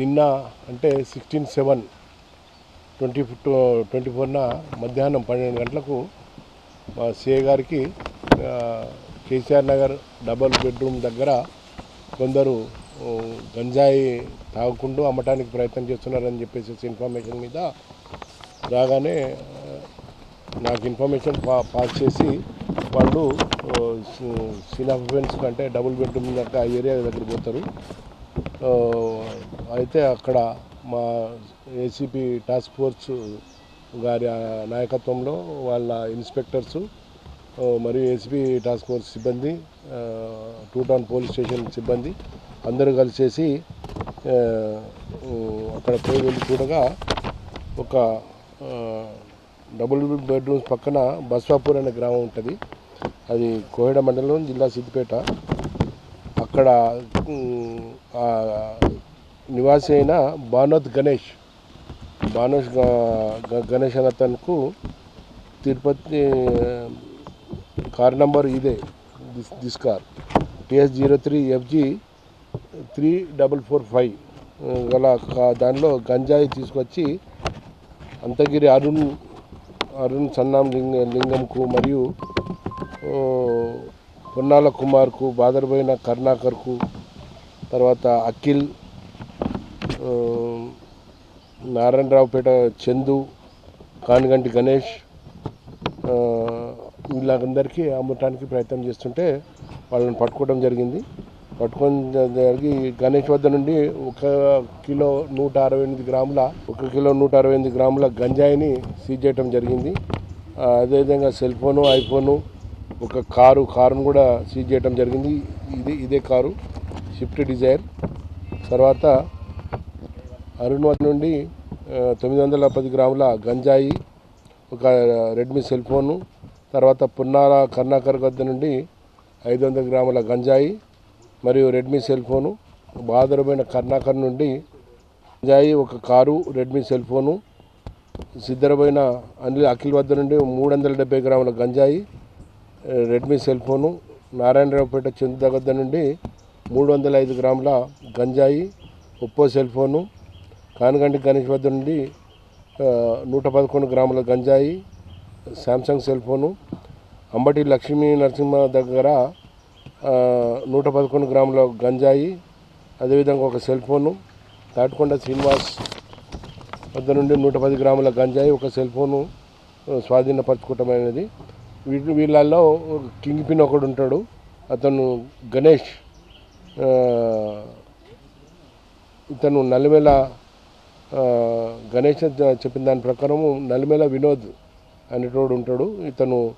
నిన్న అంటే sixteen seven twenty twenty ఫోర్న మధ్యాహ్నం పన్నెండు గంటలకు మా సిఏ గారికి కేసీఆర్ నగర్ డబల్ బెడ్రూమ్ దగ్గర కొందరు గంజాయి తాగుకుంటూ అమ్మటానికి ప్రయత్నం చేస్తున్నారని చెప్పేసి ఇన్ఫర్మేషన్ మీద రాగానే నాకు ఇన్ఫర్మేషన్ పా పాస్ చేసి వాళ్ళు సీనాఫ్ ఫ్రెండ్స్ అంటే డబుల్ బెడ్రూమ్ దగ్గర ఆ ఏరియా దగ్గర పోతారు. అయితే అక్కడ మా ఏసీపీ టాస్క్ ఫోర్స్ గారి నాయకత్వంలో వాళ్ళ ఇన్స్పెక్టర్స్ మరియు ఏసీపీ టాస్క్ ఫోర్స్ సిబ్బంది టూ టౌన్ పోలీస్ స్టేషన్ సిబ్బంది అందరూ కలిసేసి అక్కడ పోయి వెళ్ళి చూడగా ఒక డబుల్ బెడ్రూమ్స్ పక్కన బస్వాపూర్ అనే గ్రామం ఉంటుంది. అది కోహెడ మండలం జిల్లా సిద్దిపేట. అక్కడ నివాసి అయిన భానోద్ గణేష్. భానోష్ గణేష్ అనే అతనుకు తిరుపతి కార్ నంబర్ ఇదే this this car. TS zero three FG three double four five. గల కా- దానిలో గంజాయి తీసుకొచ్చి అంతగిరి అరుణ్ అరుణ్ సన్నాం లింగ లింగంకు మరియు పొన్నాల కుమార్కు బాదరబోయిన కరుణాకర్కు తర్వాత అఖిల్ నారాయణరావుపేట చందు కానిగంటి గణేష్ వీళ్ళందరికీ అమ్మటానికి ప్రయత్నం చేస్తుంటే వాళ్ళని పట్టుకోవడం జరిగింది. పట్టుకొని జరిగి గణేష్ వద్ద నుండి ఒక కిలో నూట అరవై ఎనిమిది గ్రాముల ఒక కిలో నూట అరవై ఎనిమిది గ్రాముల గంజాయిని సీజ్ చేయడం జరిగింది. అదేవిధంగా సెల్ ఫోను ఐఫోను ఒక కారు కారును కూడా సీజ్ చేయడం జరిగింది. ఇది ఇదే కారు. షిఫ్ట్ డిజైర్ తర్వాత అరుణ్ నుండి తొమ్మిది వందల పది గ్రాముల గంజాయి ఒక రెడ్మీ సెల్ ఫోను తర్వాత పున్నాల కర్ణాకర్ వద్ద నుండి ఐదు వందల గ్రాముల గంజాయి మరియు రెడ్మీ సెల్ ఫోను బాదరమైన కర్ణాకర్ నుండి గంజాయి ఒక కారు రెడ్మీ సెల్ ఫోను సిద్ధరమైన అనిల్ అఖిల్ వద్ద నుండి మూడు వందల డెబ్బై గ్రాముల గంజాయి Redmi cell phone Narayanaraopet Chandu నుండి మూడు వందల ఐదు గ్రాముల గంజాయి Oppo cell phone Kanagandi Ganesh వద్ద నుండి నూట పదకొండు గ్రాముల గంజాయి Samsung cell phone Ambati Lakshmi Narasimha దగ్గర నూట పదకొండు గ్రాముల గంజాయి అదేవిధంగా ఒక సెల్ ఫోను తాటికొండ శ్రీనివాస్ వద్ద నుండి నూట పది గ్రాముల గంజాయి ఒక సెల్ ఫోను స్వాధీనపరచుకోవటం అనేది వీటి వీళ్ళల్లో కింగ్ పిన్ ఒకడు ఉంటాడు అతను గణేష్ ఇతను నలిమేల గణేష్ చెప్పిన దాని ప్రకారము నలిమేల వినోద్ అనేటోడు ఉంటాడు. ఇతను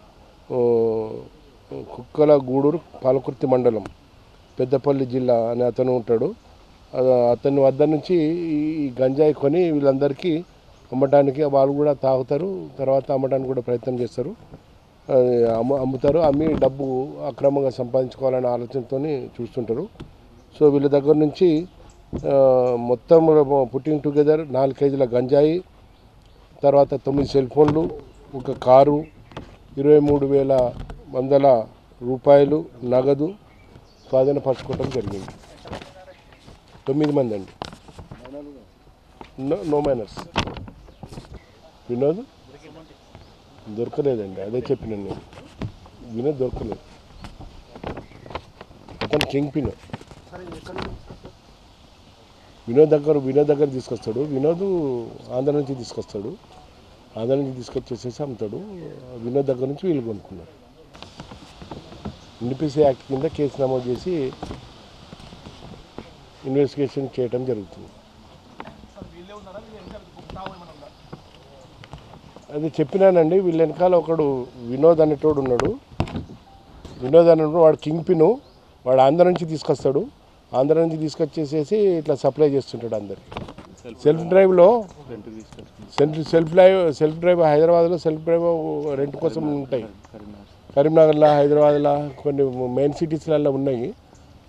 కుక్కల గూడూరు పాలకుర్తి మండలం పెద్దపల్లి జిల్లా అని అతను ఉంటాడు. అతని వద్ద నుంచి ఈ- గంజాయి కొని వీళ్ళందరికీ అమ్మటానికి వాళ్ళు కూడా తాగుతారు తర్వాత అమ్మడానికి కూడా ప్రయత్నం చేస్తారు. అమ్ము అమ్ముతారు. అమ్మి డబ్బు అక్రమంగా సంపాదించుకోవాలనే ఆలోచనతో చూస్తుంటారు. సో వీళ్ళ దగ్గర నుంచి మొత్తం పుట్టింగ్ టుగెదర్ నాలుగు కేజీల గంజాయి తర్వాత తొమ్మిది సెల్ ఫోన్లు ఒక కారు ఇరవై మూడు వేల వందల రూపాయలు నగదు స్వాధీనపరచుకోవడం జరిగింది. తొమ్మిది మంది అండి. No no minors. వినోద్? దొరకలేదండి. అదే చెప్పిన నేను. వినోద్ దొరకలేదు. అతను కింగ్ పిన్. వినోద్ దగ్గర వినోద్ దగ్గర తీసుకొస్తాడు. వినోద్ ఆంధ్ర నుంచి తీసుకొస్తాడు. ఆంధ్ర నుంచి తీసుకొచ్చేసేసి అమ్ముతాడు. వినోద్ దగ్గర నుంచి వీళ్ళు కొనుక్కున్నారు. ఎన్పిసి యాక్ట్ కింద కేసు నమోదు చేసి ఇన్వెస్టిగేషన్ చేయడం జరుగుతుంది. అది చెప్పినానండి వీళ్ళ వెనకాల ఒకడు వినోద్ అనేటోడు ఉన్నాడు. వినోద్ అనేటోడు వాడు కింగ్ పిన్. వాడు ఆంధ్ర నుంచి తీసుకొస్తాడు. ఆంధ్ర నుంచి తీసుకొచ్చేసేసి ఇట్లా సప్లై చేస్తుంటాడు అందరికి. సెల్ఫ్ డ్రైవ్లో self self drive self drive హైదరాబాద్లో సెల్ఫ్ డ్రైవ్ రెంట్ కోసం ఉంటాయి. కరీంనగర్లో హైదరాబాద్లో కొన్ని మెయిన్ సిటీస్లలో ఉన్నాయి.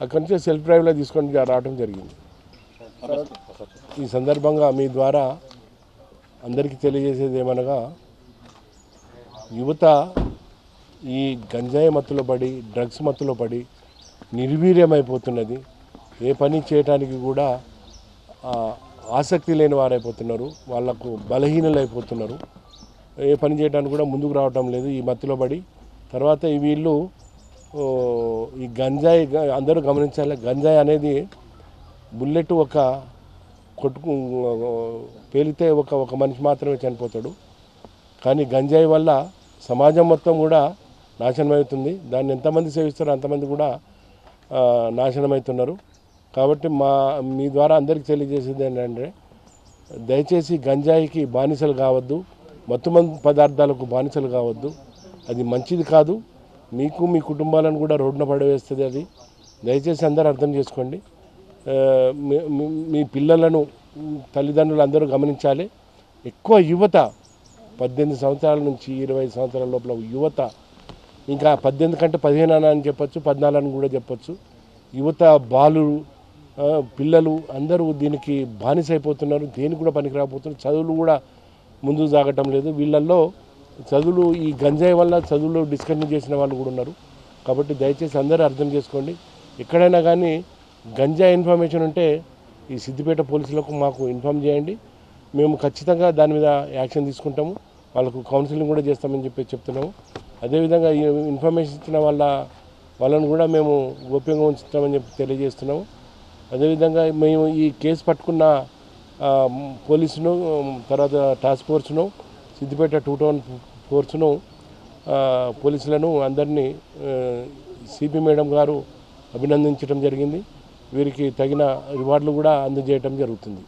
అక్కడి నుంచి సెల్ఫ్ డ్రైవ్లో తీసుకొని రావడం జరిగింది. ఈ సందర్భంగా మీ ద్వారా అందరికీ తెలియజేసేది ఏమనగా యువత ఈ గంజాయి మత్తులో పడి డ్రగ్స్ మత్తులో పడి నిర్వీర్యమైపోతున్నది. ఏ పని చేయటానికి కూడా ఆసక్తి లేని వారైపోతున్నారు. వాళ్ళకు బలహీనలు అయిపోతున్నారు ఏ పని చేయడానికి కూడా ముందుకు రావటం లేదు ఈ మత్తులో పడి. తర్వాత ఈ వీళ్ళు ఈ గంజాయి అందరూ గమనించాలి. గంజాయి అనేది బుల్లెట్ ఒక కొట్టుకు పేలితే ఒక ఒక మనిషి మాత్రమే చనిపోతాడు. కానీ గంజాయి వల్ల సమాజం మొత్తం కూడా నాశనం అవుతుంది దాన్ని ఎంతమంది సేవిస్తారో అంతమంది కూడా నాశనం అవుతున్నారు కాబట్టి మా మీ ద్వారా అందరికీ తెలియజేసేది ఏంటంటే దయచేసి గంజాయికి బానిసలు కావద్దు. మత్తుమందు పదార్థాలకు బానిసలు కావద్దు. అది మంచిది కాదు. మీకు మీ కుటుంబాలను కూడా రోడ్డున పడవేస్తుంది అది. దయచేసి అందరూ అర్థం చేసుకోండి. మీ- పిల్లలను తల్లిదండ్రులు అందరూ గమనించాలి. ఎక్కువ యువత పద్దెనిమిది సంవత్సరాల నుంచి ఇరవై సంవత్సరాల లోపల యువత ఇంకా పద్దెనిమిది కంటే పదిహేను అని చెప్పొచ్చు పద్నాలుగు అని కూడా చెప్పొచ్చు. యువత బాలురు పిల్లలు అందరూ దీనికి బానిస అయిపోతున్నారు దేనికి కూడా పనికి రాకపోతున్నారు చదువులు కూడా ముందుకు సాగటం లేదు. వీళ్ళల్లో చదువులు ఈ గంజాయి వల్ల చదువులు డిస్కంటిన్యూ చేసిన వాళ్ళు కూడా ఉన్నారు. కాబట్టి దయచేసి అందరూ అర్థం చేసుకోండి. ఎక్కడైనా కానీ గంజా ఇన్ఫర్మేషన్ ఉంటే ఈ సిద్దిపేట పోలీసులకు మాకు ఇన్ఫామ్ చేయండి. మేము ఖచ్చితంగా దాని మీద యాక్షన్ తీసుకుంటాము. వాళ్ళకు కౌన్సిలింగ్ కూడా చేస్తామని చెప్పి చెప్తున్నాము. అదేవిధంగా ఈ ఇన్ఫర్మేషన్ ఇచ్చిన వాళ్ళ వాళ్ళను కూడా మేము గోప్యంగా ఉంచుతామని చెప్పి తెలియజేస్తున్నాము. అదేవిధంగా మేము ఈ కేసు పట్టుకున్న పోలీసును తర్వాత టాస్క్ ఫోర్స్ను సిద్దిపేట టూ టౌన్ ఫోర్స్ను పోలీసులను అందరినీ సిపి మేడం గారు అభినందించడం జరిగింది. వీరికి తగిన రివార్డులు కూడా అందజేయటం జరుగుతుంది.